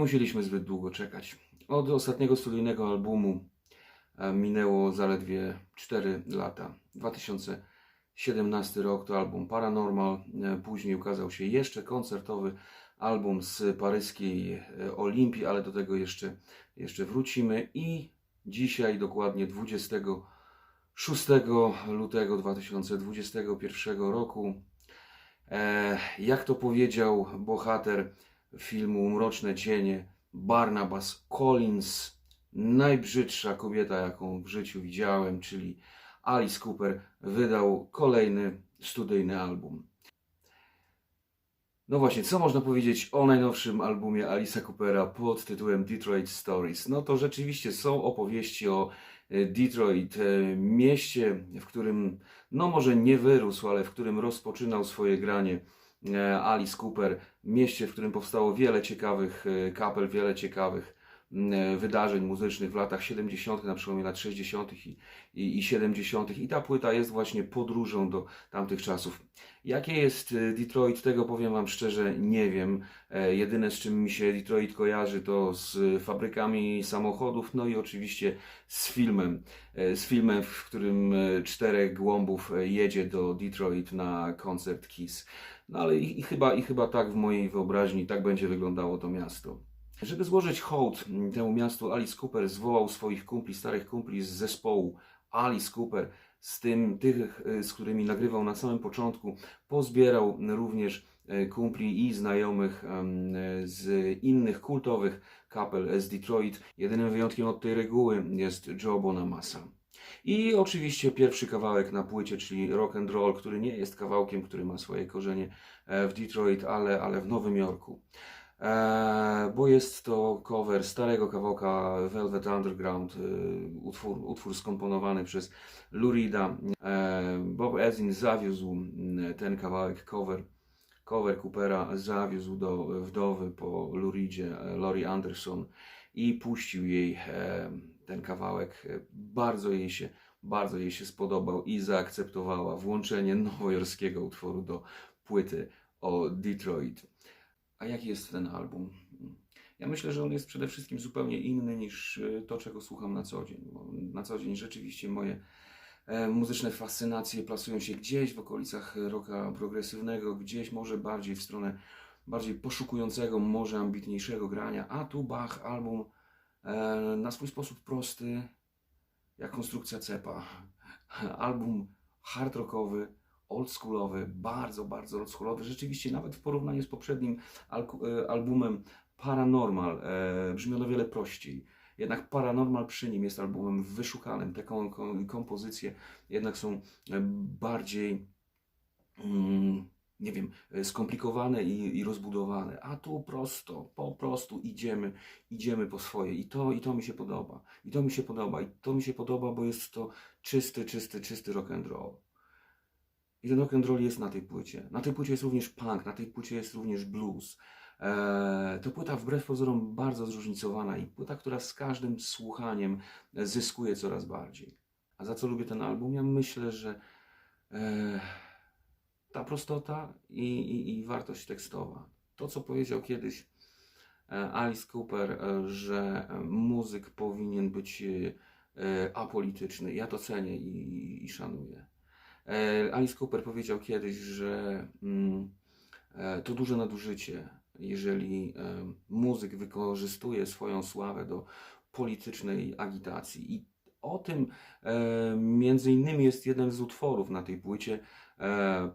Nie musieliśmy zbyt długo czekać. Od ostatniego studyjnego albumu e, minęło zaledwie 4 lata. 2017 rok to album Paranormal, e, później ukazał się jeszcze koncertowy album z paryskiej e, Olimpii, ale do tego jeszcze, jeszcze wrócimy i dzisiaj dokładnie 26 lutego 2021 roku jak to powiedział bohater filmu Mroczne Cienie, Barnabas Collins, najbrzydsza kobieta, jaką w życiu widziałem, czyli Alice Cooper, wydał kolejny studyjny album. No właśnie, co można powiedzieć o najnowszym albumie Alice'a Coopera pod tytułem Detroit Stories? No to rzeczywiście są opowieści o e, Detroit, e, mieście, w którym, no może nie wyrósł, ale w którym rozpoczynał swoje granie Alice Cooper, mieście, w którym powstało wiele ciekawych kapel, wiele ciekawych mm, wydarzeń muzycznych w latach 70., na przełomie lat 60. i, i, i 70. I ta płyta jest właśnie podróżą do tamtych czasów. Jakie jest Detroit, tego powiem Wam szczerze, nie wiem. E, jedyne z czym mi się Detroit kojarzy to z fabrykami samochodów, no i oczywiście z filmem. E, z filmem, w którym e, czterech głąbów jedzie do Detroit na koncert Kiss. No ale i, i, chyba, i chyba tak w mojej wyobraźni tak będzie wyglądało to miasto. Żeby złożyć hołd temu miastu, Alice Cooper zwołał swoich kumpli, starych kumpli z zespołu Alice Cooper z tym, tych, e, z którymi nagrywał na samym początku, pozbierał również e, kumpli i znajomych z innych kultowych kapel z Detroit. Jedynym wyjątkiem od tej reguły jest Joe Bonamassa. I oczywiście pierwszy kawałek na płycie, czyli Rock and Roll, który nie jest kawałkiem, który ma swoje korzenie e, w Detroit, ale, ale w Nowym Jorku. E, bo jest to cover starego kawałka Velvet Underground, e, utwór, utwór skomponowany przez Lurida. E, Bob Ezin zawiózł ten kawałek, cover, cover Coopera, zawiózł do wdowy po Luridzie, Lori Anderson i puścił jej ten kawałek. Bardzo jej się, bardzo jej się spodobał i zaakceptowała włączenie nowojorskiego utworu do płyty o Detroit. A jaki jest ten album? Ja myślę, że on jest przede wszystkim zupełnie inny niż e, to, czego słucham na co dzień. Bo na co dzień rzeczywiście moje e, muzyczne fascynacje plasują się gdzieś w okolicach rocka progresywnego, gdzieś może bardziej w stronę bardziej poszukującego, może ambitniejszego grania, a tu Bach album e, na swój sposób prosty, jak konstrukcja cepa. Album hard rockowy, oldschoolowy, bardzo, bardzo oldschoolowy. Rzeczywiście nawet w porównaniu z poprzednim e, albumem Paranormal e, brzmi wiele prościej. Jednak Paranormal przy nim jest albumem wyszukanym. Te kompozycje jednak są e, bardziej, mm, nie wiem, skomplikowane i, i, rozbudowane. A tu prosto, po prostu idziemy, idziemy po swoje. I to, I to mi się podoba. I to mi się podoba. I to mi się podoba, bo jest to czysty, czysty, czysty rock and roll. I ten rock and roll jest na tej płycie. Na tej płycie jest również punk, na tej płycie jest również blues. Eee, to płyta wbrew pozorom bardzo zróżnicowana i płyta, która z każdym słuchaniem zyskuje coraz bardziej. A za co lubię ten album? Ja myślę, że e, ta prostota i, i, i, wartość tekstowa. To, co powiedział kiedyś e, Alice Cooper, e, że muzyk powinien być e, apolityczny. Ja to cenię i, i szanuję. Alice Cooper powiedział kiedyś, że mm, to duże nadużycie, jeżeli muzyk wykorzystuje swoją sławę do politycznej agitacji. I o tym między innymi jest jeden z utworów na tej płycie,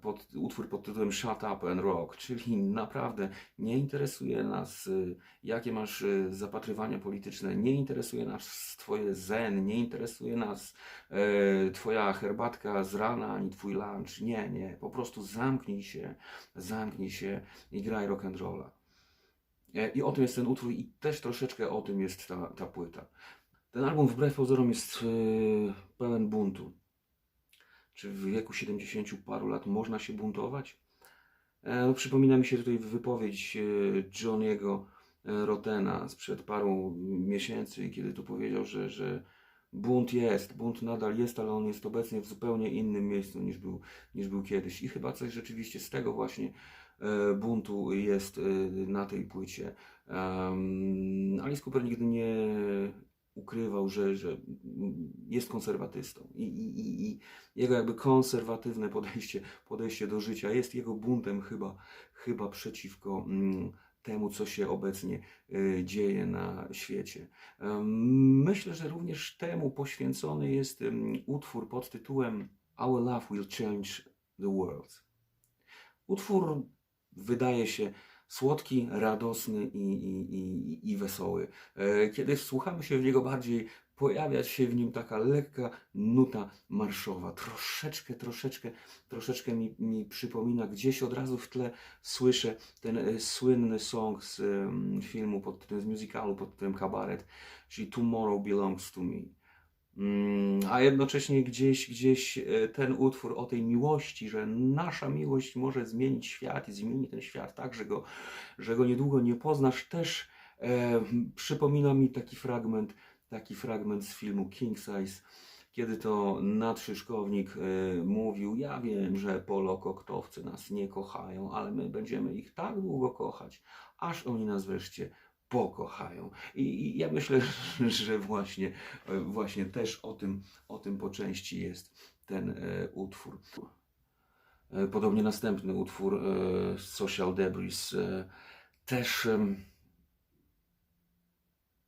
pod, utwór pod tytułem Shut Up and Rock, czyli naprawdę nie interesuje nas, y, jakie masz y, zapatrywania polityczne, nie interesuje nas Twoje zen, nie interesuje nas e, Twoja herbatka z rana, ani Twój lunch. Nie, nie, po prostu zamknij się, zamknij się i graj rock and rolla. E, I o tym jest ten utwór i też troszeczkę o tym jest ta, ta płyta. Ten album wbrew pozorom jest pełen buntu. Czy w wieku 70 paru lat można się buntować? E, przypomina mi się tutaj wypowiedź e, Johniego e, Rotena sprzed paru miesięcy, kiedy tu powiedział, że, że bunt jest, bunt nadal jest, ale on jest obecnie w zupełnie innym miejscu niż był, niż był kiedyś. I chyba coś rzeczywiście z tego właśnie e, buntu jest na tej płycie. Alice Cooper nigdy nie ukrywał, że, że jest konserwatystą I, i, i, i jego jakby konserwatywne podejście, podejście do życia jest jego buntem chyba, chyba przeciwko mm, temu, co się obecnie y, dzieje na świecie. Myślę, że również temu poświęcony jest utwór pod tytułem Our Love Will Change the World. Utwór wydaje się słodki, radosny i, i, i, i wesoły. E, Kiedy wsłuchamy się w niego bardziej, pojawia się w nim taka lekka nuta marszowa. Troszeczkę, troszeczkę, troszeczkę mi, mi przypomina, gdzieś od razu w tle słyszę ten e, słynny song z filmu, pod z musicalu pod tytułem Kabaret, czyli Tomorrow Belongs to Me. Mm, A jednocześnie gdzieś, gdzieś e, ten utwór o tej miłości, że nasza miłość może zmienić świat i zmieni ten świat tak, że go, że go niedługo nie poznasz, też e, przypomina mi taki fragment, taki fragment z filmu King Size, kiedy to nadszyszkownik e, mówił, ja wiem, że polokoktowcy nas nie kochają, ale my będziemy ich tak długo kochać, aż oni nas wreszcie pokochają. I, ja myślę, że właśnie, e, właśnie też o tym, o tym po części jest ten e, utwór. E, Podobnie następny utwór Social Debris też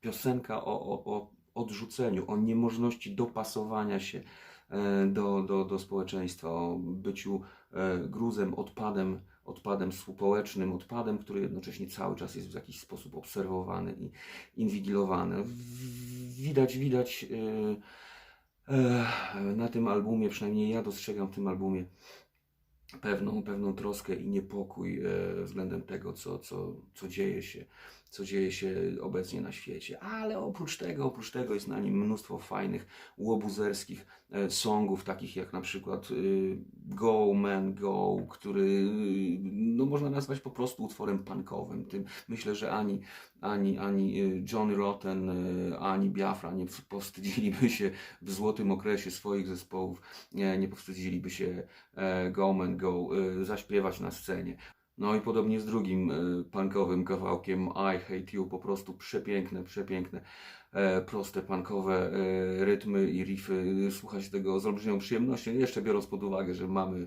piosenka o, o, o odrzuceniu, o niemożności dopasowania się do, do, do społeczeństwa, o byciu gruzem, odpadem, odpadem społecznym, odpadem, który jednocześnie cały czas jest w jakiś sposób obserwowany i inwigilowany. Widać, widać e, e, na tym albumie, przynajmniej ja dostrzegam w tym albumie pewną, pewną troskę i niepokój e, względem tego, co, co, co dzieje się, co dzieje się obecnie na świecie. Ale oprócz tego, oprócz tego jest na nim mnóstwo fajnych, łobuzerskich e, songów, takich jak na przykład y, Go Man Go, który y, no, można nazwać po prostu utworem punkowym. Tym myślę, że ani, ani, ani y, Johnny Rotten, ani Biafra nie powstydziliby się w złotym okresie swoich zespołów, nie, nie powstydziliby się e, Go Man Go zaśpiewać na scenie. No i podobnie z drugim e, punkowym kawałkiem I Hate You, po prostu przepiękne, przepiękne, e, proste punkowe e, rytmy i riffy. Słuchać tego z olbrzymią przyjemnością, jeszcze biorąc pod uwagę, że mamy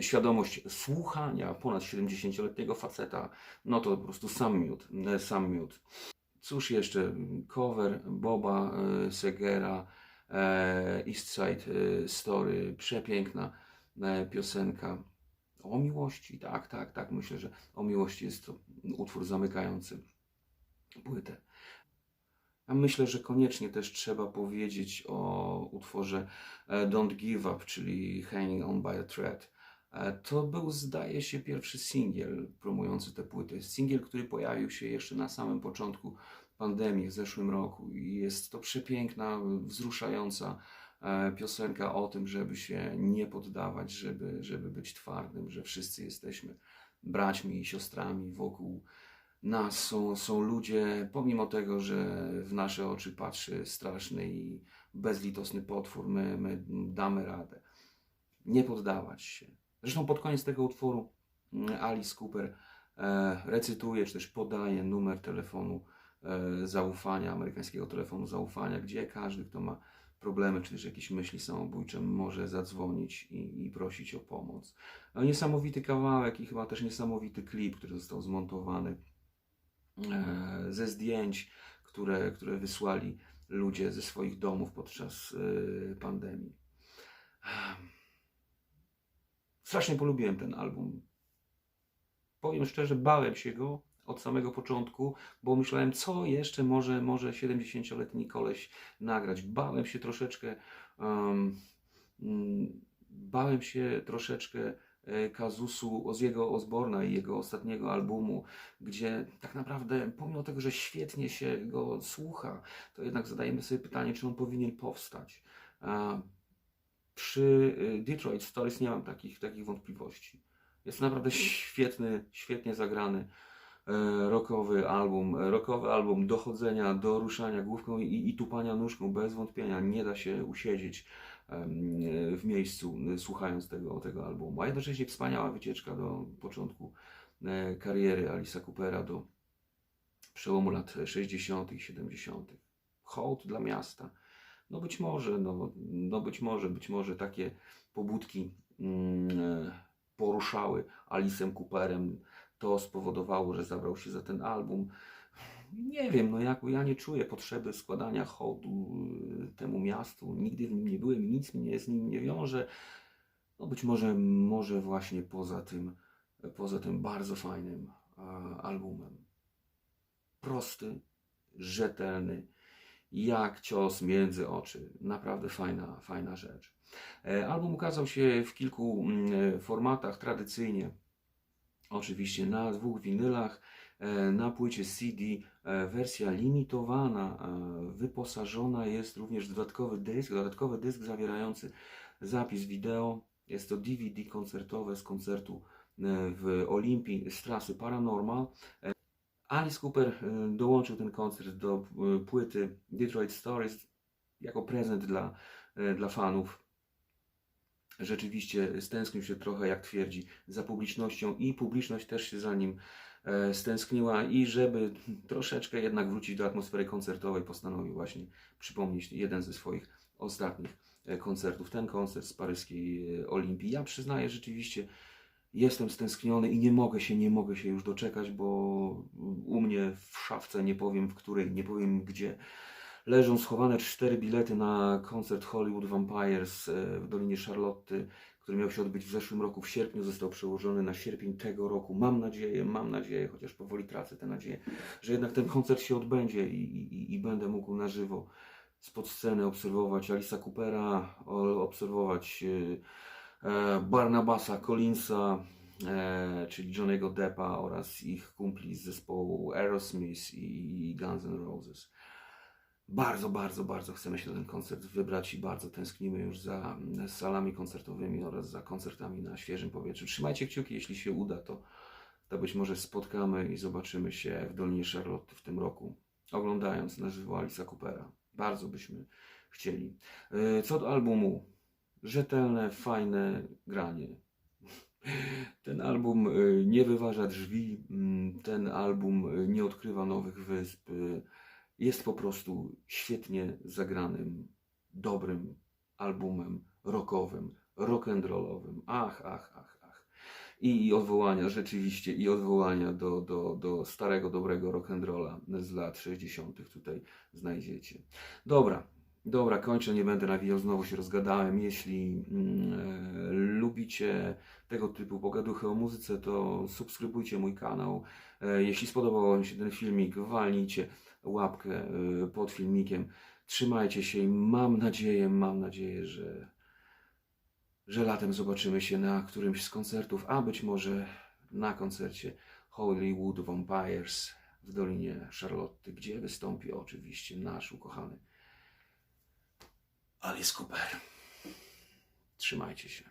świadomość słuchania ponad 70-letniego faceta, no to po prostu sam miód, sam miód. Cóż jeszcze, cover Boba Segera, East Side Story, przepiękna piosenka o miłości, tak, tak, tak, myślę, że o miłości jest to utwór zamykający płytę. A myślę, że koniecznie też trzeba powiedzieć o utworze e, Don't Give Up, czyli Hanging On By A Thread. E, To był, zdaje się, pierwszy singiel promujący tę płytę. Singiel, który pojawił się jeszcze na samym początku pandemii w zeszłym roku i jest to przepiękna, wzruszająca piosenka o tym, żeby się nie poddawać, żeby, żeby być twardym, że wszyscy jesteśmy braćmi i siostrami wokół nas są, są ludzie, pomimo tego, że w nasze oczy patrzy straszny i bezlitosny potwór, my, my damy radę. Nie poddawać się. Zresztą pod koniec tego utworu mm, Alice Cooper e, recytuje, czy też podaje numer telefonu e, zaufania, amerykańskiego telefonu zaufania, gdzie każdy, kto ma problemy, czy też jakieś myśli samobójcze, może zadzwonić i, i prosić o pomoc. No, niesamowity kawałek i chyba też niesamowity klip, który został zmontowany e, ze zdjęć, które, które wysłali ludzie ze swoich domów podczas e, pandemii. Strasznie polubiłem ten album. Powiem szczerze, bałem się go od samego początku, bo myślałem, co jeszcze może, może 70-letni koleś nagrać. Bałem się troszeczkę, um, bałem się troszeczkę e, kazusu Oziego Osborna i jego ostatniego albumu, gdzie tak naprawdę, pomimo tego, że świetnie się go słucha, to jednak zadajemy sobie pytanie, czy on powinien powstać. A przy y, Detroit Stories nie mam takich, takich wątpliwości. Jest naprawdę świetny, świetnie zagrany e, rockowy album, e, rockowy album dochodzenia, do ruszania główką i, i tupania nóżką, bez wątpienia nie da się usiedzieć e, w miejscu słuchając tego, tego albumu. A jednocześnie wspaniała wycieczka do początku kariery Alisa Coopera do przełomu lat 60. i 70. Hołd dla miasta. No być może, no, no być może, być może takie pobudki mm, poruszały Alisem Cooperem. To spowodowało, że zabrał się za ten album. Nie wiem, no jak, ja nie czuję potrzeby składania hołdu y, temu miastu. Nigdy w nim nie byłem nic mnie z nim nie wiąże. No być może, może właśnie poza tym, poza tym bardzo fajnym e, albumem. Prosty, rzetelny, jak cios między oczy. Naprawdę fajna, fajna rzecz. E, Album ukazał się w kilku mm, formatach tradycyjnie. Oczywiście na dwóch winylach, e, na płycie CD. e, Wersja limitowana, e, wyposażona jest również w dodatkowy dysk, dodatkowy dysk zawierający zapis wideo. Jest to DVD koncertowe z koncertu w Olimpii z trasy Paranormal. Alice Cooper dołączył ten koncert do płyty Detroit Stories jako prezent dla, dla fanów. Rzeczywiście stęsknił się trochę, jak twierdzi, za publicznością i publiczność też się za nim e, stęskniła i żeby troszeczkę jednak wrócić do atmosfery koncertowej, postanowił właśnie przypomnieć jeden ze swoich ostatnich e, koncertów, ten koncert z paryskiej e, Olimpii. Ja przyznaję, rzeczywiście jestem stęskniony i nie mogę się, nie mogę się już doczekać, bo u mnie w szafce, nie powiem w której, nie powiem gdzie, leżą schowane cztery bilety na koncert Hollywood Vampires e, w Dolinie Charlotty, który miał się odbyć w zeszłym roku w sierpniu, został przełożony na sierpień tego roku. Mam nadzieję, mam nadzieję, chociaż powoli tracę tę nadzieję, że jednak ten koncert się odbędzie i, i, i będę mógł na żywo spod sceny obserwować Alisa Coopera, obserwować e, e, Barnabasa Collinsa, e, czyli Johnego Deppa oraz ich kumpli z zespołu Aerosmith i Guns N' Roses. Bardzo, bardzo, bardzo chcemy się na ten koncert wybrać i bardzo tęsknimy już za mm, salami koncertowymi oraz za koncertami na świeżym powietrzu. Trzymajcie kciuki, jeśli się uda, to, to być może spotkamy i zobaczymy się w Dolinie Charlotte w tym roku, oglądając na żywo Alisa Coopera. Bardzo byśmy chcieli. E, Co do albumu, rzetelne, fajne granie. Ten album e, nie wyważa drzwi, mm, ten album e, nie odkrywa nowych wysp. Jest po prostu świetnie zagranym, dobrym albumem rockowym, rock'n'rollowym. Ach, ach, ach, ach. I, I odwołania, rzeczywiście, i odwołania do, do, do starego, dobrego rock'n'rolla z lat 60. tutaj znajdziecie. Dobra, dobra, kończę, nie będę nawijał, znowu się rozgadałem. Jeśli mm, e, lubicie tego typu pogaduchy o muzyce, to subskrybujcie mój kanał. E, jeśli spodobał Wam się ten filmik, walnijcie łapkę e, pod filmikiem. Trzymajcie się i mam nadzieję, mam nadzieję, że, że latem zobaczymy się na którymś z koncertów, a być może na koncercie Hollywood Vampires w Dolinie Charlotte, gdzie wystąpi oczywiście nasz ukochany Alice Cooper. Trzymajcie się.